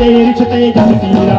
തേരി തേ ജനീരാ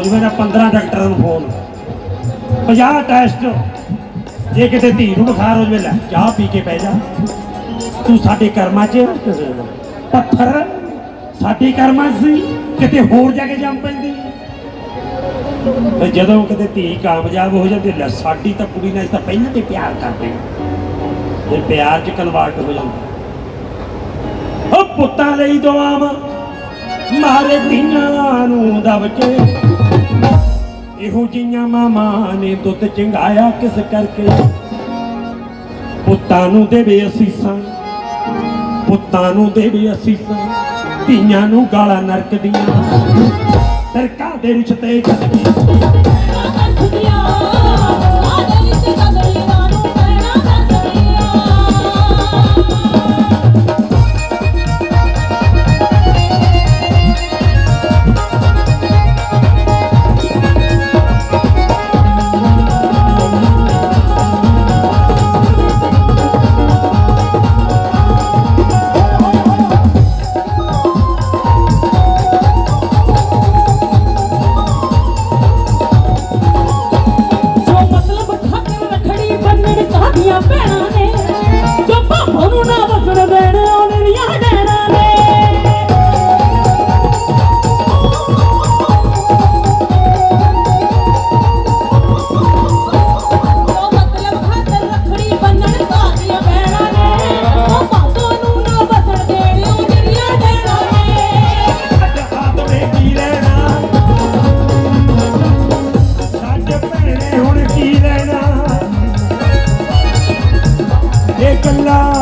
ਹੋ ਜਵੇ ਤਾਂ 15 ਡਾਕਟਰਾਂ ਨੂੰ ਫੋਨ 50 ਟੈਸਟ ਜੇ। ਕਿਤੇ ਧੀ ਨੂੰ ਬੁਖਾਰ ਹੋ ਜਵੇ, ਲੈ, ਚਾਹ ਪੀ ਕੇ ਪੈ ਜਾ। ਤੂੰ ਸਾਡੇ ਕਰਮਾਂ 'ਚ ਪੱਥਰ। ਸਾਡੇ ਕਰਮਾਂ 'ਚ ਕਿਤੇ ਹੋਰ ਜਾ ਕੇ ਜੰਮ ਪੈਂਦੀ। ਜਦੋਂ ਕਿਤੇ ਧੀ ਕਾਮਯਾਬ ਹੋ ਜਾਂਦੀ, ਲੈ, ਸਾਡੀ ਤਾਂ ਕੁੜੀ ਨਾਲ ਤਾਂ ਪਹਿਲਾਂ ਤੇ ਪਿਆਰ ਕਰਦੇ ਤੇ ਪਿਆਰ 'ਚ ਕਨਵਰਟ ਹੋ ਜਾਂਦਾ। ਉਹ ਪੁੱਤਾਂ ਲਈ ਦੁਆਵਾਂ ਮਾਰੇ ਧੀਆਂ ਨੂੰ ਦਬ ਇਹੋ ਜਿਹੀਆਂ ਮਾਵਾਂ ਨੇ ਦੁੱਧ ਚੰਗਾਇਆ ਕਿਸ ਕਰਕੇ? ਪੁੱਤਾਂ ਨੂੰ ਦੇਵੇ ਅਸੀਸਾਂ, ਪੁੱਤਾਂ ਨੂੰ ਦੇਵੇ ਅਸੀਸਾਂ, ਧੀਆਂ ਨੂੰ ਗਾਲਾਂ ਨਰਕ ਦੀਆਂ ਸਰਕਾਰ ਦੇ ਰਿਸ਼ਤੇ ਕਰਕੇ 同志们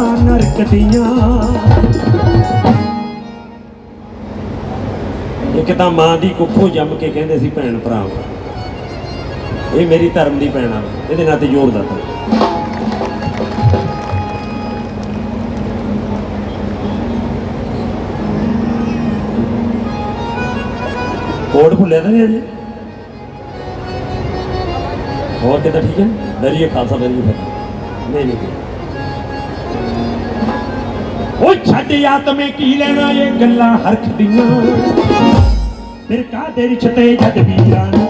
ਨਰਕ ਇੱਕ ਤਾਂ ਮਾਂ ਦੀ ਕੁੱਖੋਂ ਜੰਮ ਕੇ ਕਹਿੰਦੇ ਸੀ, ਭੈਣ ਭਰਾ ਇਹ ਮੇਰੀ ਧਰਮ ਦੀ ਭੈਣ ਆ। ਇਹਦੇ ਨਾਲ ਤੇ ਜੋਰ ਦਿੱਤਾ। ਕੋਡ ਭੁੱਲਿਆ ਤਾਂ ਨਹੀਂ ਅਜੇ? ਹੋਰ ਕਿਤਾ ਠੀਕ ਹੈ? ਦਰੀਏ ਖਾਲਸਾ ਦਰੀਏ ਫਤਿਹ ਨਹੀਂ ਨਹੀਂ। ਉਹ ਛੱਡ ਆਤਮੇ ਕੀ ਲੈਣਾ ਇਹ ਗੱਲਾਂ ਹਰਖ ਦੀਆਂ ਫਿਰ ਕਾਦੇ ਰਿਸ਼ਤੇ ਜਦ ਵੀਰਾਂ ਨੂੰ?